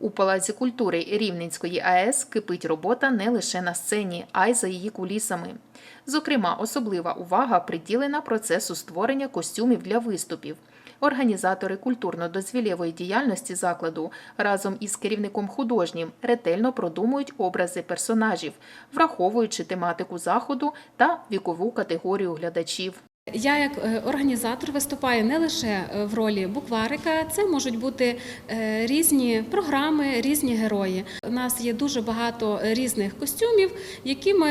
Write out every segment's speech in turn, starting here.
У Палаці культури Рівненської АЕС кипить робота не лише на сцені, а й за її кулісами. Зокрема, особлива увага приділена процесу створення костюмів для виступів. Організатори культурно-дозвілєвої діяльності закладу разом із керівником художнім ретельно продумують образи персонажів, враховуючи тематику заходу та вікову категорію глядачів. Я як е, організатор виступаю не лише е, в ролі букварика, це можуть бути е, різні програми, різні герої. У нас є дуже багато різних костюмів, які ми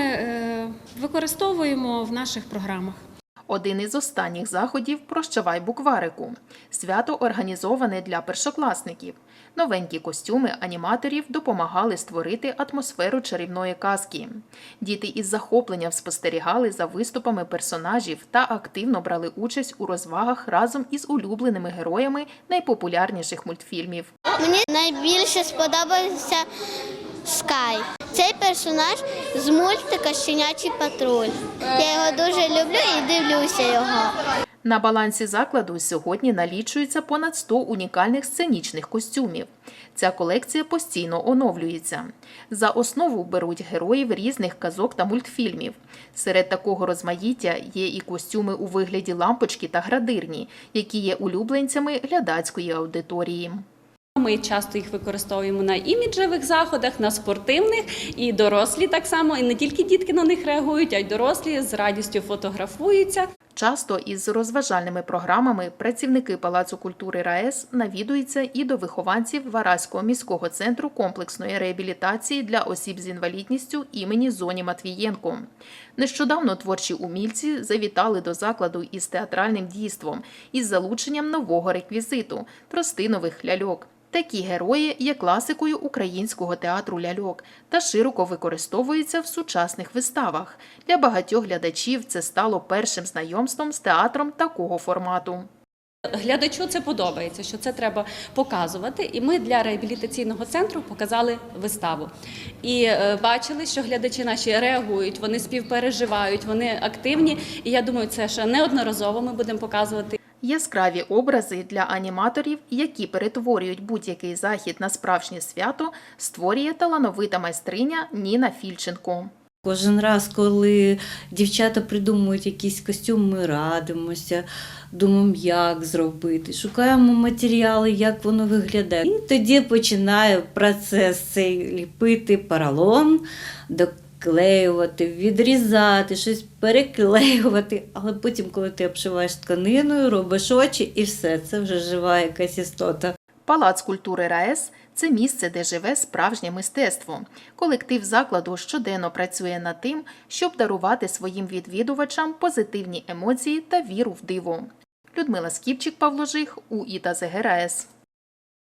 використовуємо в наших програмах. Один із останніх заходів Прощавай букварику. Свято організоване для першокласників. Новенькі костюми аніматорів допомагали створити атмосферу чарівної казки. Діти із захопленням спостерігали за виступами персонажів та активно брали участь у розвагах разом із улюбленими героями найпопулярніших мультфільмів. Мені найбільше сподобався Скай. Цей персонаж з мультика Щенячий патруль. Я його дуже люблю і дивлюся його. На балансі закладу сьогодні налічується понад 100 унікальних сценічних костюмів. Ця колекція постійно оновлюється. За основу беруть героїв різних казок та мультфільмів. Серед такого розмаїття є і костюми у вигляді лампочки та градирні, які є улюбленцями глядацької аудиторії. Ми часто їх використовуємо на іміджевих заходах, на спортивних і дорослі так само. І не тільки дітки на них реагують, а й дорослі з радістю фотографуються. Часто із розважальними програмами працівники Палацу культури РаЕС навідуються і до вихованців Вараського міського центру комплексної реабілітації для осіб з інвалідністю імені Зоні Матвієнко. Нещодавно творчі умільці завітали до закладу із театральним дійством із залученням нового реквізиту тростинових ляльок. Такі герої є класикою українського театру ляльок та широко використовуються в сучасних виставах. Для багатьох глядачів це стало першим знайомством з театром такого формату. Глядачу це подобається, що це треба показувати. І ми для реабілітаційного центру показали виставу. І е, бачили, що глядачі наші реагують, вони співпереживають, вони активні. І я думаю, це ще неодноразово ми будемо показувати. Яскраві образи для аніматорів, які перетворюють будь-який захід на справжнє свято, створює талановита майстриня Ніна Фільченко. Кожен раз, коли дівчата придумують якийсь костюм, ми радимося, думаємо, як зробити, шукаємо матеріали, як воно виглядає. І тоді починає процес цей ліпити поролон, доклеювати, відрізати, щось переклеювати. Але потім, коли ти обшиваєш тканиною, робиш очі і все, це вже жива якась істота. Палац культури РаЕС це місце, де живе справжнє мистецтво. Колектив закладу щоденно працює над тим, щоб дарувати своїм відвідувачам позитивні емоції та віру в диво. Людмила Скіпчик, Павло Жих, УІТА ЗГРАЕС.